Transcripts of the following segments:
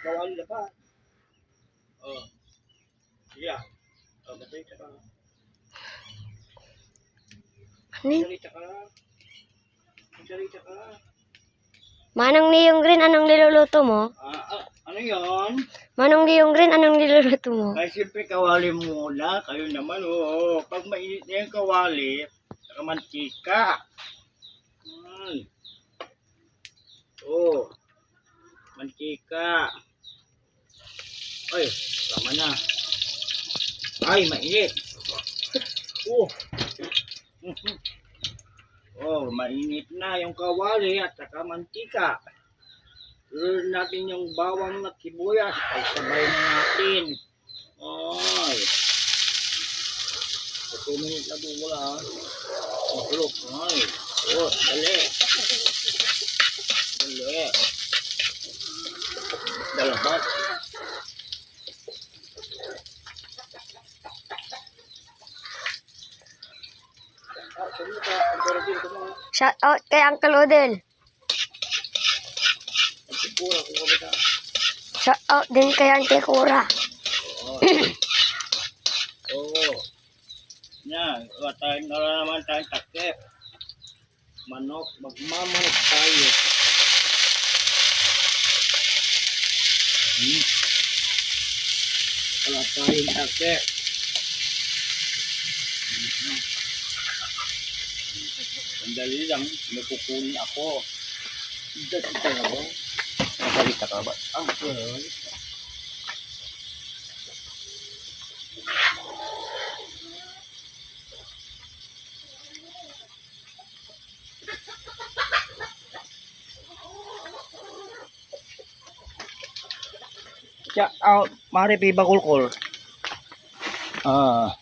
Kawali na pa. Oh. Yeah. Oh, batay ka. Ni, Salita ka. Salita ka. Manong Niyong Green, anong niluluto mo? Ah, ah, ano yon? Manong Niyong Green, anong niluluto mo? Ay, siyempre kawali muna. Kayo naman, oo. Pag mainit na yung kawali, saka mantika. Hmm. Oo. Mantika. Ay, tama na. Ay, mainit. Oh. Oh, mainit na yung kawali at saka mantika. Luluin natin yung bawang at sibuyas. Ay, sabay na natin. Ay. So, two minutes na doon wala. ah. Makulok. Ay. Oh, dali. Dali. Dalabat. Ah, Shout out kay Uncle kabita. Shout out din kay Auntie Cora. Oo. Oo. Yan, wala tayong wala naman tayong takip. Manok, magmamanok tayo. Hmm. Wala tayong takip. Mhm. Sandali lang, may kukunin ako. Dati talaga. Nasalita ka ba? Ah, well. Shout out, Mari P. Bakulkol. Ah.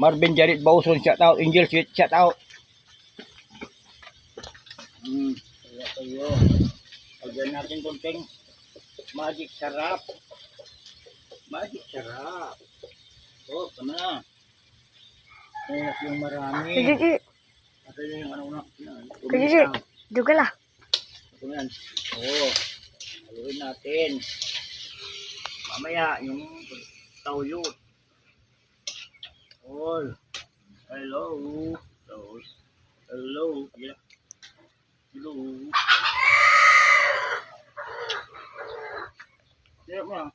Marvin Jarit Bauson, shout out. Angel shout out. Hmm, kaya kayo. Lagyan natin konting magic sarap. Magic sarap. Oh, tama na. Kaya yung marami. Sige, Ito yung ano sige, sige. Duga la. Ito yan. Oo. Haluin natin. Mamaya, yung tauyo. All. Hello. Hello. Hello. Yeah. Hello. Yeah, ma.